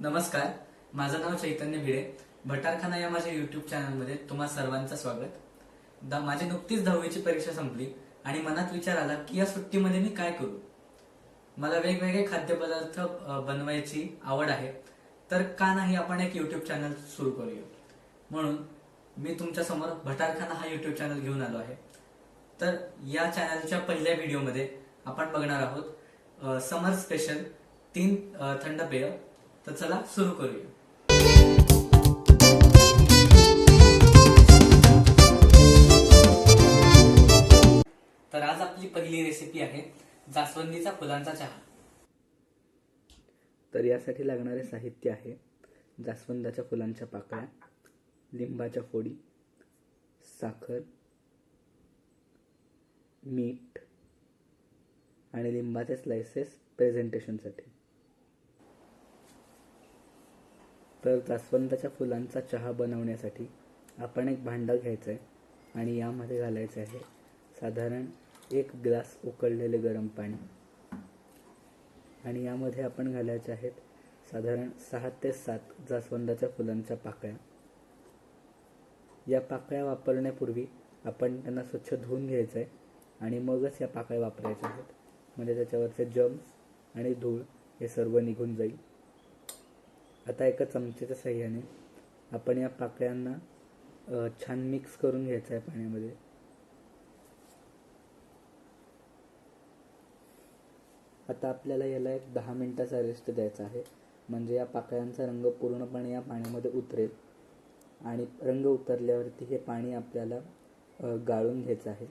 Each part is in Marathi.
नमस्कार माझं नाव चैतन्य भिडे. भटारखाना या माझ्या युट्यूब चॅनलमध्ये तुम्हा सर्वांचं स्वागत. माझी नुकतीच दहावीची परीक्षा संपली आणि मनात विचार आला की या सुट्टीमध्ये मी काय करू? मला वेगवेगळे खाद्यपदार्थ बनवायची आवड आहे. तर का नाही आपण एक युट्यूब चॅनल सुरू करूया? म्हणून मी तुमच्यासमोर भटारखाना हा युट्यूब चॅनल घेऊन आलो आहे. तर या चॅनलच्या पहिल्या व्हिडिओमध्ये आपण बघणार आहोत समर स्पेशल तीन थंड पेय. तर चला सुरू करूया. तर आज आपली पहिली रेसिपी आहे जास्वंदीचा फुलांचा चहा. तर यासाठी लागणारे साहित्य आहे जास्वंदाच्या फुलांच्या पाकळ्या लिंबाच्या फोडी साखर मीठ आणि लिंबाचे स्लायसेस प्रेझेंटेशनसाठी तर जास्वंदाच्या फुलांचा चहा बनवण्यासाठी आपण एक भांडं घ्यायचं आहे आणि यामध्ये घालायचं आहे साधारण एक ग्लास उकळलेले गरम पाणी. आणि यामध्ये आपण घालायचे आहेत साधारण सहा ते सात जास्वंदाच्या फुलांच्या पाकळ्या. या पाकळ्या वापरण्यापूर्वी आपण त्यांना स्वच्छ धुवून घ्यायचं आहे आणि मगच या पाकळ्या वापरायच्या आहेत. म्हणजे त्याच्यावरचे जम्स आणि धूळ हे सर्व निघून जाईल. आता एका चमच्याच्या साह्याने आपण या पाकळ्यांना छान मिक्स करून घ्यायचं आहे पाण्यामध्ये. आता आपल्याला याला एक दहा मिनिटाचा रेस्ट द्यायचा आहे. म्हणजे या पाकळ्यांचा रंग पूर्णपणे या पाण्यामध्ये उतरेल. आणि रंग उतरल्यावरती हे पाणी आपल्याला गाळून घ्यायचं आहे.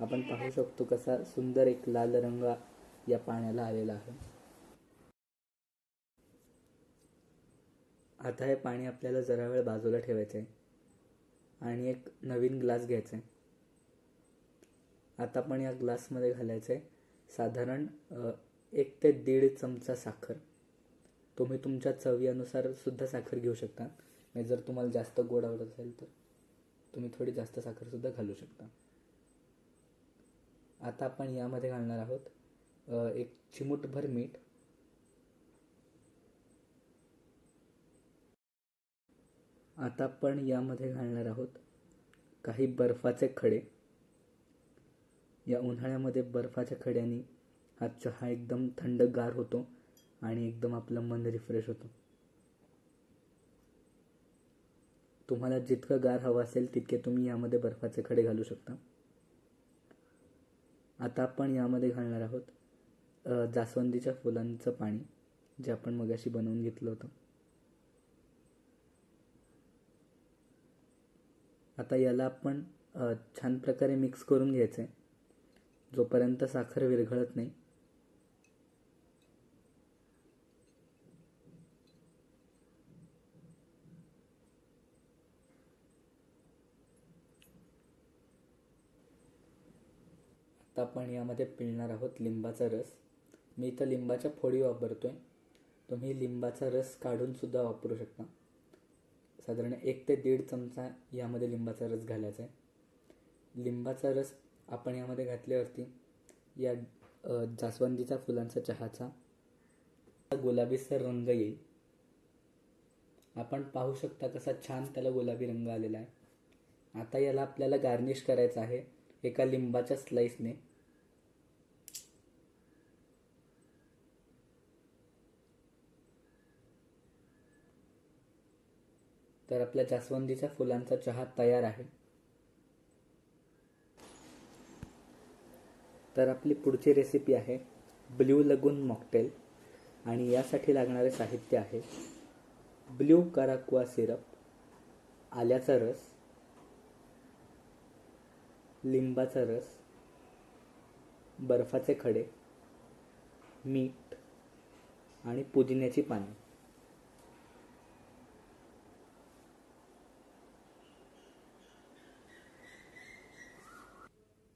आपण पाहू शकतो कसा सुंदर एक लाल रंग या पाण्याला आलेला आहे. आता हे पाणी आपल्याला जरा वेळ बाजूला ठेवायचं आहे आणि एक नवीन ग्लास घ्यायचा आहे आता आपण या ग्लासमध्ये घालायचं आहे साधारण एक ते दीड चमचा साखर. तुम्ही तुमच्या चवीनुसार सुद्धा साखर घेऊ शकता. म्हणजे जर तुम्हाला जास्त गोड आवडत असेल तर तुम्ही थोडी जास्त साखरसुद्धा घालू शकता. आता आपण यामध्ये घालणार आहोत एक चिमूटभर मीठ. आता आपण यामध्ये घालणार आहोत काही बर्फाचे खडे. या उन्हाळ्यामध्ये बर्फाच्या खड्याने हा चहा एकदम थंडगार होतो आणि एकदम आपलं मन रिफ्रेश होतं. तुम्हाला जितकं गार हवं असेल तितके तुम्ही यामध्ये बर्फाचे खडे घालू शकता. आता आपण यामध्ये घालणार आहोत जास्वंदीच्या फुलांचं पाणी जे आपण मगाशी बनवून घेतलं होतं. आता याला आपण छान प्रकारे मिक्स करून घ्यायचं आहे जोपर्यंत साखर विरघळत नाही. आता आपण यामध्ये पिळणार आहोत लिंबाचा रस. मी इथं लिंबाच्या फोडी वापरतोय. तुम्ही लिंबाचा रस काढून सुद्धा वापरू शकता. साधारण एक ते दीड चमचा यामध्ये लिंबाचा रस घालायचा आहे. लिंबाचा रस आपण यामध्ये घातल्यावरती या जास्वंदीचा फुलांचा चहाचा गुलाबीसर रंग येईल. आपण पाहू शकता कसा छान त्याला गुलाबी रंग आलेला आहे. आता याला आपल्याला गार्निश करायचं आहे एका लिंबाच्या स्लाइसने तर आपल्या जास्वंदीच्या फुलांचा चहा तयार आहे. तर आपली पुढची रेसिपी आहे ब्ल्यू लगून मॉकटेल आणि यासाठी लागणारे साहित्य आहे ब्ल्यू कराकुआ सिरप आल्याचा रस लिंबाचा रस बर्फाचे खडे मीठ आणि पुदिन्याची पाने.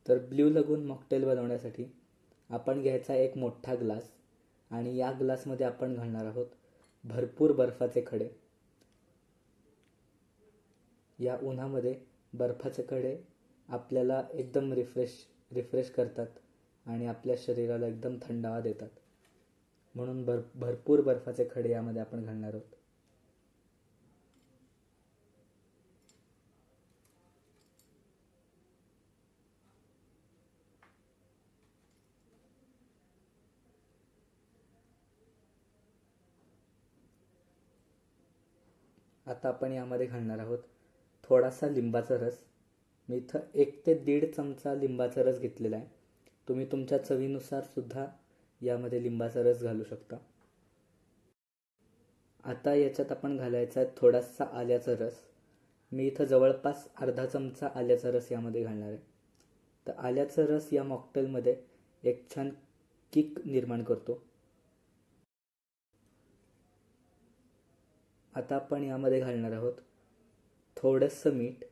तर ब्ल्यू लगून मॉकटेल बनवण्यासाठी आपण घ्यायचा एक मोठा ग्लास आणि या ग्लासमध्ये आपण घालणार आहोत भरपूर बर्फाचे खडे. या उन्हामध्ये बर्फाचे खडे आपल्याला एकदम रिफ्रेश रिफ्रेश करतात आणि आपल्या शरीराला एकदम थंडावा देतात. म्हणून भर भरपूर बर्फाचे खडे यामध्ये आपण घालणार आहोत. आता आपण यामध्ये घालणार आहोत थोडासा लिंबाचा रस. मी इथं एक ते दीड चमचा लिंबाचा रस घेतलेला आहे. तुम्ही तुमच्या चवीनुसार सुद्धा यामध्ये लिंबाचा रस घालू शकता. आता याच्यात आपण घालायचा आहे थोडासा आल्याचा रस. मी इथं जवळपास अर्धा चमचा आल्याचा रस यामध्ये घालणार आहे. तर आल्याचा रस या मॉकटेलमध्ये एक छान किक निर्माण करतो. आता आपण यामध्ये घालणार आहोत थोडंसं मीठ.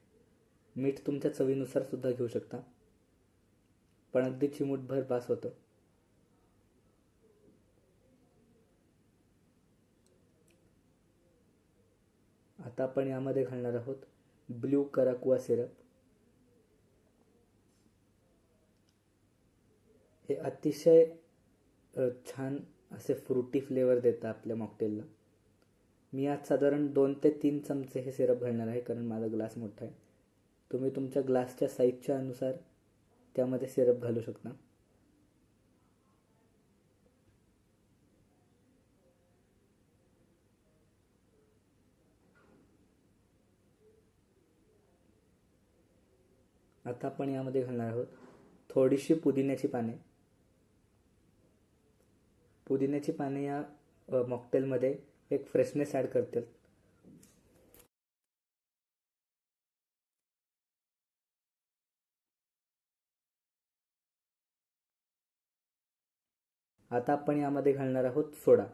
मीठ तुमच्या चवीनुसार सुद्धा घेऊ शकता. पण अगदी चिमूटभर बास होतं. आता आपण यामध्ये घालणार आहोत ब्ल्यू कराकुआ सिरप. हे अतिशय छान असे फ्रुटी फ्लेवर देतं आपल्या मॉकटेलला मी आज साधारण दोन ते तीन चमचे हे सिरप घालणार आहे कारण माझा ग्लास मोठा आहे. तुम्ही तुमच्या ग्लासच्या साईजच्या अनुसार त्यामध्ये सिरप घालू शकता. आता आपण यामध्ये घालणार आहोत थोडीशी पुदिन्याची पाने. पुदिन्याची पाने या मॉकटेलमध्ये एक फ्रेशनेस ॲड करतील. आता आपण यामध्ये घालणार आहोत सोडा.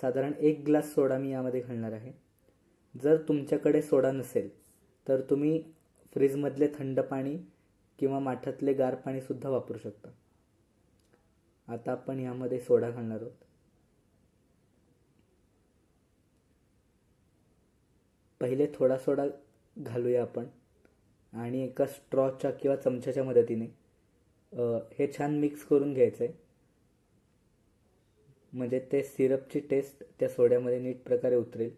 साधारण एक ग्लास सोडा मी यामध्ये घालणार आहे. जर तुमच्याकडे सोडा नसेल तर तुम्ही फ्रीजमधले थंड पाणी किंवा माठातले गार पाणीसुद्धा वापरू शकता. आता आपण यामध्ये सोडा घालणार आहोत. पहिले थोडा सोडा घालूया आपण. आणि एका स्ट्रॉच्या किंवा चमच्याच्या मदतीने हे छान मिक्स करून घ्यायचं आहे म्हणजे ते सिरपची टेस्ट त्या सोड्यामध्ये नीट प्रकारे उतरेल.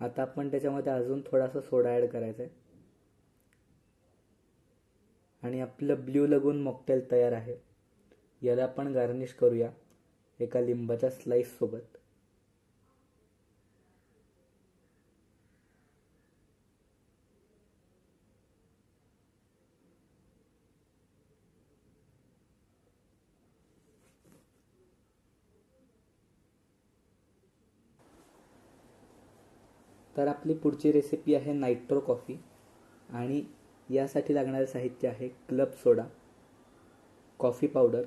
आता आपण त्याच्यामध्ये अजून थोडासा सोडा ॲड करायचा आहे. आणि आपलं ब्ल्यू लगून मॉकटेल तयार आहे. याला आपण गार्निश करूया एका लिंबाच्या स्लाईससोबत तर आपली पुढची रेसिपी आहे नायट्रो कॉफी. आणि यासाठी लागणारे साहित्य आहे क्लब सोडा कॉफी पावडर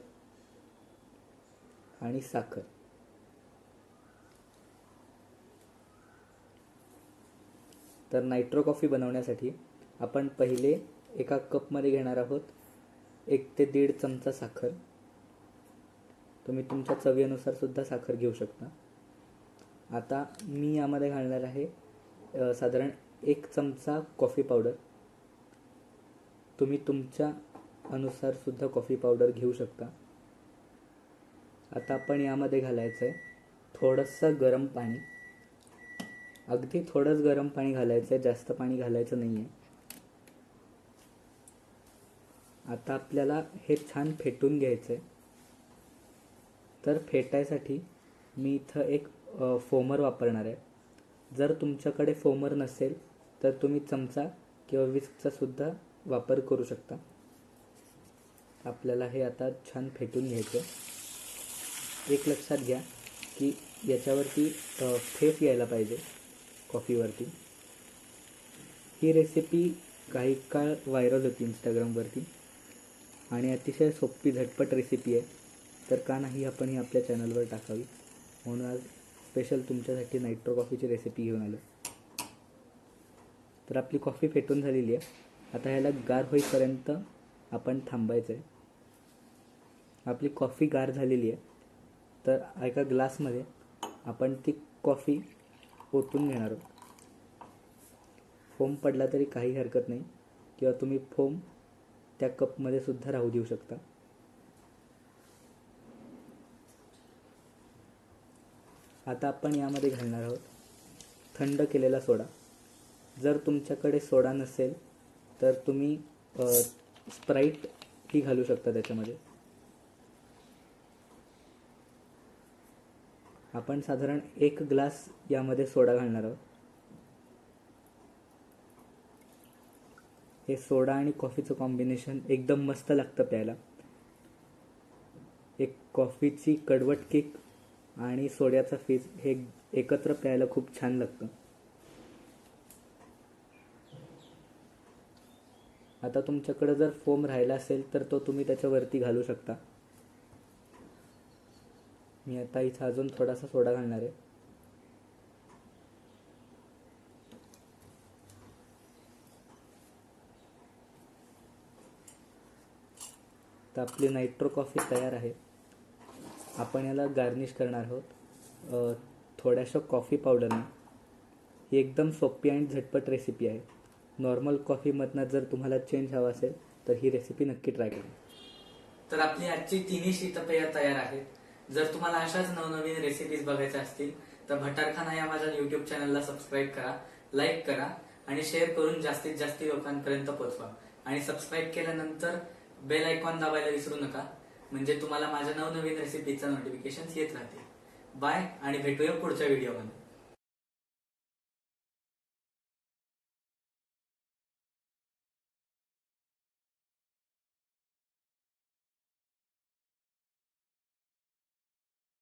आणि साखर. तर नायट्रो कॉफी बनवण्यासाठी आपण पहिले एका कपमध्ये घेणार आहोत एक ते दीड चमचा साखर. तुम्ही तुमच्या चवीनुसार सुद्धा साखर घेऊ शकता. आता मी यामध्ये घालणार आहे साधारण एक चमचा कॉफी पावडर तुम्ही तुमच्या अनुसार सुद्धा कॉफी पावडर घेऊ शकता. आता आपण यामध्ये घालायचं आहे थोडंसं गरम पाणी. अगदी थोडंच गरम पाणी घालायचं आहे जास्त पाणी घालायचं नाही आहे आता आपल्याला हे छान फेटून घ्यायचं आहे तर फेटायसाठी मी इथं एक फोमर वापरणार आहे. जर तुमच्याकडे फोमर नसेल तर तुम्ही चमचा किंवा विस्कचा सुद्धा वापर करू शकता. आपल्याला हे आता छान फेटून घ्यायचं एक लक्षात घ्या की याच्यावरती फेफ यायला पाहिजे कॉफीवरती. ही रेसिपी काही काळ व्हायरल होती इंस्टाग्रामवरती आणि अतिशय सोपी झटपट रेसिपी आहे. तर का नाही आपण ही आपल्या चॅनलवर टाकावी. म्हणून आज स्पेशल तुमच्यासाठी नायट्रो कॉफीची रेसिपी घेऊन आलो तर आपली कॉफी फेटून झालेली आहे. आता ह्याला गार होईपर्यंत आपण थांबायचं आहे आपली कॉफी गार झालेली आहे. तर एका ग्लासमध्ये आपण ती कॉफी ओतून घेणार आहोत. फोम पडला तरी काही हरकत नाही. किंवा तुम्ही फोम त्या कपमध्ये सुद्धा राहू देऊ शकता. आता आपण यामध्ये घालणार आहोत थंड केलेला सोडा. जर तुमच्याकडे सोडा नसेल तर तुम्ही स्प्राईट ही घालू शकता त्याच्यामध्ये. आपण साधारण एक ग्लास यामध्ये सोडा घालणार आहोत. हे सोडा आणि कॉफीचं कॉम्बिनेशन एकदम मस्त लागतं प्यायला. एक कॉफीची कडवट केक आणि सोड्याचा फिज हे एकत्र प्यायला खूप छान लागतं. आता तुमच्याकडे जर फोम राहिला असेल तर तो तुम्ही त्याच्यावरती घालू शकता. मी आता इथं अजून थोडासा सोडा घालणार आहे. तर आपली नायट्रो कॉफी तयार आहे. आपण याला गार्निश करणार आहोत. थोड्याशा कॉफी पावडरनं ही एकदम सोपी आणि झटपट रेसिपी आहे. नॉर्मल कॉफीमधनं जर तुम्हाला चेंज हवा असेल तर ही रेसिपी नक्की ट्राय करा. तर आपली आजची तिन्ही शीतपेय तयार आहेत. जर तुम्हाला अशाच नवनवीन रेसिपीज बघायच्या असतील तर भटारखाना या माझ्या युट्यूब चॅनलला सबस्क्राईब करा लाईक करा आणि शेअर करून जास्तीत जास्त लोकांपर्यंत पोहोचवा. आणि सबस्क्राईब केल्यानंतर बेल आयकॉन दाबायला विसरू नका. म्हणजे तुम्हाला माझ्या नवनवीन रेसिपीचं नोटिफिकेशन येत राहतील. बाय आणि भेटूया पुढच्या व्हिडिओमध्ये